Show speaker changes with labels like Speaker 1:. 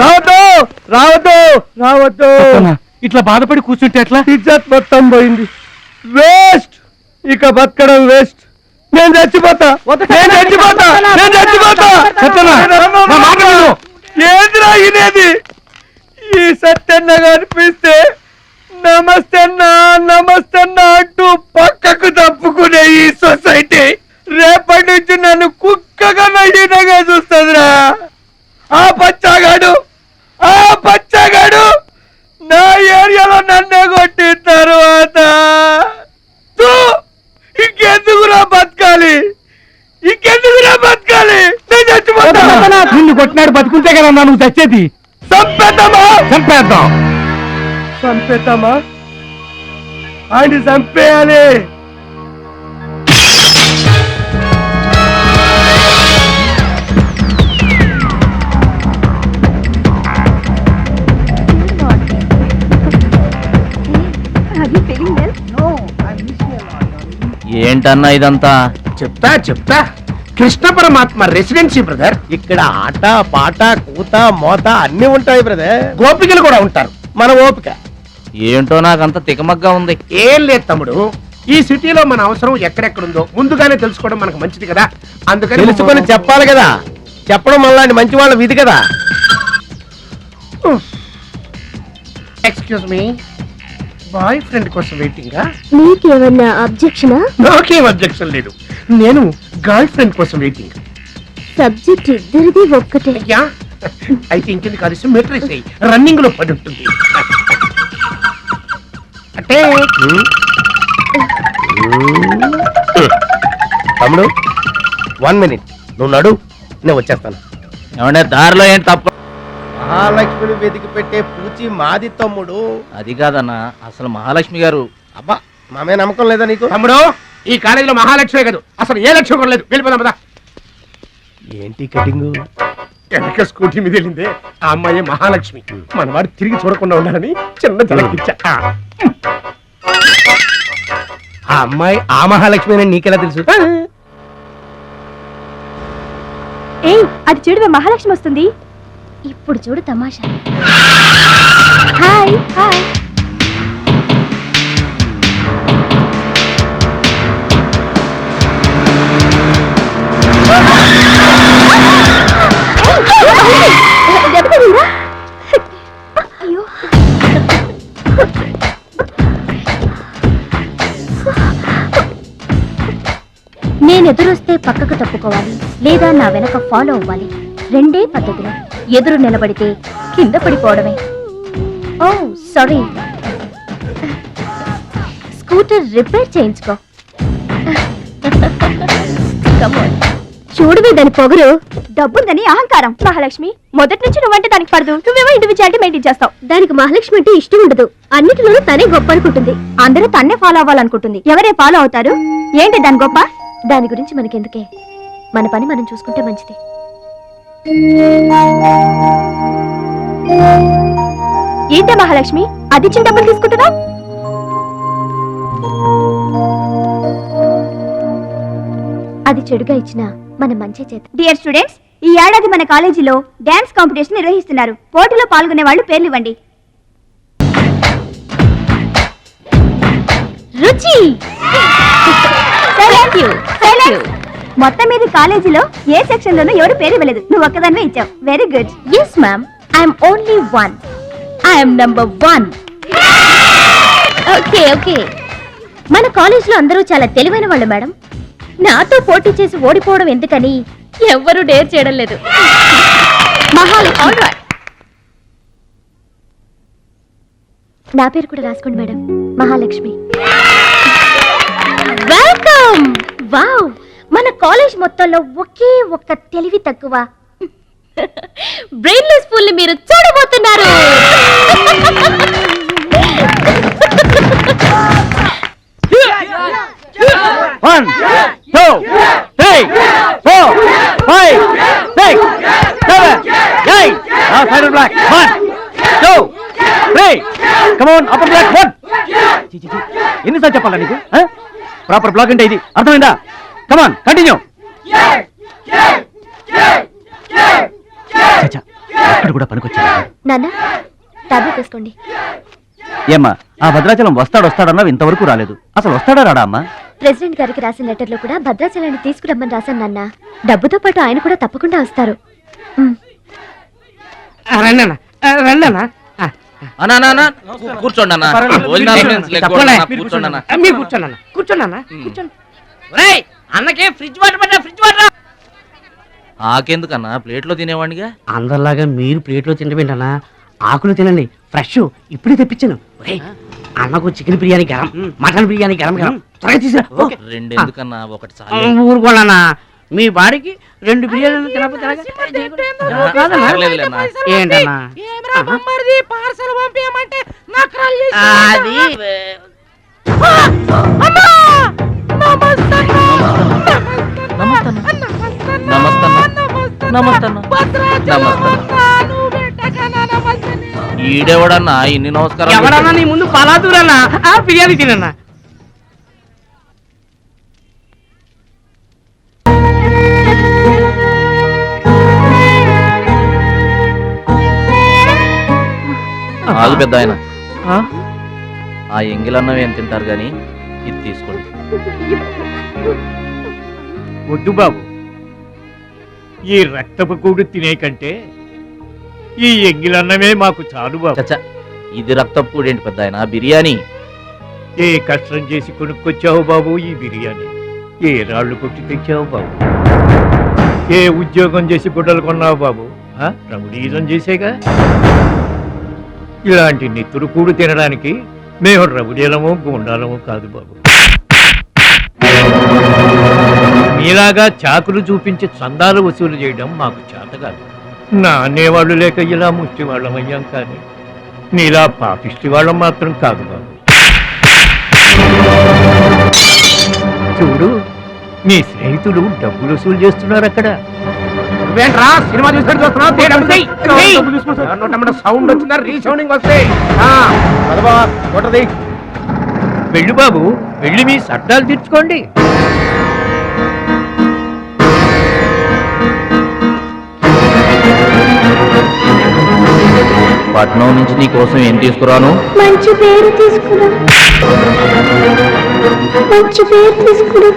Speaker 1: రావద్దు రావద్దు రావద్దు.
Speaker 2: ఇట్లా బాధపడి కూర్చుంటే ఎట్లా?
Speaker 1: ఇజ్జత్ మొత్తం పోయింది. వేస్ట్ ఇక బతకడం వేస్ట్ నేను చచ్చిపోతా. నేను చచ్చిపోతా. నేను చచ్చిపోతా.
Speaker 2: సత్యన్న, నా మాట విను.
Speaker 1: ఏందిరా ఇనేది ఈ సత్యన్న కనిపిస్తే నమస్తే అన్నా నమస్తే అన్నా అంటూ పక్కకు తప్పుకునే ఈ సొసైటీ రేపటి నుంచి నన్ను కుక్కగా నడినగా చూస్తుందిరా. ఆ పచ్చాగాడు ఆ పచ్చగాడు నా ఏరియాలో నన్నే కొట్టిన తర్వాత. ఇంకెందుకురా బతకాలి? ఇంకెందుకురా బతకాలి? నేను చచ్చిపోతా.
Speaker 2: నిన్ను కొట్టినాడు బతుకుంటే కదా నువ్వు చచ్చేది.
Speaker 1: చంపేద్దామా?
Speaker 2: చంపేద్దాం.
Speaker 1: చంపేద్దామా? ఆయన చంపేయాలి.
Speaker 3: ఏంటన్నా ఇదంతా?
Speaker 4: చెప్తా చెప్తా. కృష్ణ పరమాత్మ రెసిడెన్సీ బ్రదర్
Speaker 1: ఇక్కడ ఆట పాట కూత మోత అన్ని ఉంటాయి బ్రదర్
Speaker 4: గోపికలు కూడా ఉంటారు.
Speaker 1: మన ఓపిక.
Speaker 3: ఏంటో నాకంత తికమగ్గా ఉంది.
Speaker 4: ఏం లేదు తమ్ముడు. ఈ సిటీలో మన అవసరం ఎక్కడెక్కడుందో ముందుగానే తెలుసుకోవడం మనకు మంచిది కదా. అందుకని
Speaker 1: తెలుసుకొని చెప్పాలి కదా. చెప్పడం మళ్ళీ మంచి వాళ్ళ విధి కదా.
Speaker 4: ఎక్స్క్యూజ్ మీ బాయ్ ఫ్రెండ్ కోసం వెయిటింగా
Speaker 5: నీకేమన్నా అబ్జెక్షనా?
Speaker 4: నాకేం అబ్జెక్షన్ లేదు. నేను గర్ల్ ఫ్రెండ్ కోసం వెయిటింగ్
Speaker 5: సబ్జెక్ట్ ఇద్దరిది ఒక్కటే.
Speaker 4: అయ్యా అయితే ఇంకెందుకు కలిసి మెట్రిస్ రన్నింగ్లో పడి ఉంటుంది. అంటే
Speaker 1: తమ్ముడు వన్ మినిట్ నువ్వు నడు నేను వచ్చేస్తాను.
Speaker 3: ఏమంటే దారిలో ఏం తప్పు?
Speaker 1: మహాలక్ష్మిని వెతికి పెట్టే పూచి మాది తమ్ముడు.
Speaker 3: అది కాదన్నా అసలు మహాలక్ష్మి గారు.
Speaker 1: అబ్బా మామే నమ్మకం లేదా నీకు?
Speaker 4: తమ్ముడు ఈ కాలేజీలో మహాలక్ష్మే కాదు అసలు ఏ లక్ష్యం కూడా లేదు. వెళ్ళిపోదాం పదా
Speaker 1: ఏంటి కటింగ్?
Speaker 4: వెనక స్కూటీ మీద వెళ్ళిందే ఆ అమ్మాయి మహాలక్ష్మి. మనవాడు తిరిగి చూడకుండా ఉండాలని చిన్న జలకిచ్చా
Speaker 1: ఆ. అమ్మాయి ఆ మహాలక్ష్మి అని నీకెలా తెలుసు?
Speaker 5: ఏయ్ అది చూడు మహాలక్ష్మి వస్తుంది. ఇప్పుడు చూడు తమాషా. Hi hi. దెబ్బ నేను ఎదురొస్తే పక్కకు తప్పుకోవాలి లేదా నా వెనక ఫాలో అవ్వాలి. రెండే పద్ధతులు. ఎదురు నిలబడితే కింద పడిపోవడమే. ఓ సారీ. స్కూటర్ రిపేర్ చేయించుకో. చూడవే దాని పొగరు. డబ్బుందని అహంకారం. మహాలక్ష్మి మొదటి నుంచి నువ్వంటే దానికి పడదు. నువ్వేమో ఇండివిజువాలిటీ మెయింటైన్ చేస్తావు. దానికి మహాలక్ష్మి అంటే ఇష్టం ఉండదు. అన్నిటిలోనూ తనే గొప్ప అనుకుంటుంది. అందరూ తన్నే ఫాలో అవ్వాలనుకుంటుంది. ఎవరే ఫాలో అవుతారు? ఏంటి దాని గొప్ప? దాని గురించి మనకెందుకే? మన పని మనం చూసుకుంటే మంచిది. ఏంటే మహాలక్ష్మి? అది ఇచ్చిన డబ్బులు తీసుకుంటున్నావు అది చెడుగా ఇచ్చిన మన మంచి చేత. డియర్ స్టూడెంట్స్ ఈ ఏడాది మన కాలేజీలో డాన్స్ కాంపిటీషన్ నిర్వహిస్తున్నారు. పోటీలో పాల్గొనే వాళ్ళు పేర్లు ఇవ్వండి రుచి మొత్తం మీద కాలేజీలో ఏ సెక్షన్ లోనూ ఎవరు పేరు ఇవ్వలేదు. నువ్వు ఒక్కదానివే ఇచ్చావు. Very good yes ma'am I'm only one I'm number one okay okay మన కాలేజీలో అందరూ చాలా తెలివైన వాళ్ళు మేడం. నాతో పోటీ చేసి ఓడిపోవడం ఎందుకని ఎవ్వరూ డేర్ చేయడం లేదు. మహాలక్ష్మి నా పేరు కూడా రాసుకోండి మేడం. మహాలక్ష్మి. వెల్కమ్ వావ్ మన కాలేజ్ మొత్తంలో ఒకే ఒక్క తెలివి తక్కువ. బ్రెయిన్లెస్ ఫుల్ మీరు చూడబోతున్నారు.
Speaker 1: ఎన్నిసార్లు చెప్పాలా నీకు? ప్రాపర్ బ్లాక్ అంటే ఇది. అర్థమైందా? కమాన్ కంటిన్యూ అక్కడ కూడా పనికొచ్చా
Speaker 5: నాన్న టాబ్లెట్ వేసుకోండి.
Speaker 1: ఏమ్మా ఆ భద్రాచలం వస్తాడు వస్తాడన్నావు ఇంతవరకు రాలేదు. అసలు వస్తాడా రాడా అమ్మా?
Speaker 5: ప్రెసిడెంట్ గారికి రాసిన లెటర్లో కూడా భద్రాచలాన్ని తీసుకురమ్మని రాశాను నాన్న. డబ్బుతో పాటు ఆయన కూడా తప్పకుండా వస్తారు.
Speaker 3: కూర్చోండి అన్న. కూర్చోండి.
Speaker 6: అన్నకే ఫ్రిడ్జ్ వాటర్ పట్టా ఫ్రిడ్జ్ వాటర్?
Speaker 3: ఆకెందుకన్నా? ప్లేట్లో తినేవాడిగా
Speaker 6: అందరిలాగా మీరు ప్లేట్లో తినబెంటన్నా ఆకులు తినండి. ఫ్రెష్ ఇప్పుడే తెప్పించాను. అన్నకు చికెన్ బిర్యానీ గరం మటన్ బిర్యానీ గరం గరం. త్వరగా తీసుకురా
Speaker 3: రెండు ఎందుకన్నా ఒకటి చాలు.
Speaker 6: ఊరుకోండి రెండు బిర్యానీలు తినకపోతే. ఏంటన్నా? అది.
Speaker 3: ఈడెవడన్నా? ఇన్ని నమస్కారాలు
Speaker 6: ఎవడన్నా నీ ముందు పలాదూరన్నా బిర్యానీ తినన్నా.
Speaker 3: ఆగు పెద్ద ఆయన ఆ ఎంగిలన్నం ఏం తింటారు గాని? ఇది తీసుకోండి.
Speaker 2: వద్దు బాబు. ఈ రక్తపు కూడు తినే కంటే ఈ ఎంగిలన్నమే మాకు చాలు బాబు.
Speaker 3: చచ్చా ఇది రక్తపు కూడేంటి పెద్ద ఆయన బిర్యానీ?
Speaker 2: ఏ కష్టం చేసి కొనుక్కొచ్చావు బాబు ఈ బిర్యానీ? ఏ రాళ్ళు కొట్టి తెచ్చావు బాబు? ఏ ఉద్యోగం చేసి గుడ్డలు కొన్నావు బాబు? రౌడీజం చేసేగా? ఇలాంటి నెత్తురు కూడు తినడానికి మేము రౌడీలము గుండాలము కాదు బాబు. మీలాగా చాకులు చూపించి చందాలు వసూలు చేయడం మాకు చేత కాదు. నా అనేవాళ్ళు లేక ఇలా ముష్టి వాళ్ళం అయ్యాం కానీ నీలా పాపిష్టి వాళ్ళం మాత్రం కాదు బాబు. చూడు మీ స్నేహితులు డబ్బులు వసూలు చేస్తున్నారు అక్కడ.
Speaker 4: నువ్వేంట్రా? సినిమా చూసినట్టు చూస్తున్నావు? సౌండ్ వచ్చిందా? రీసౌండింగ్ వస్తాయి కొట్టది
Speaker 2: వెళ్ళి బాబు వెళ్ళి మీ సట్టాలు తీర్చుకోండి.
Speaker 3: పట్నం నుంచి నీ కోసం ఏం తీసుకురాను?
Speaker 7: మంచి పేరు తీసుకురా. మంచి పేరు తీసుకురా.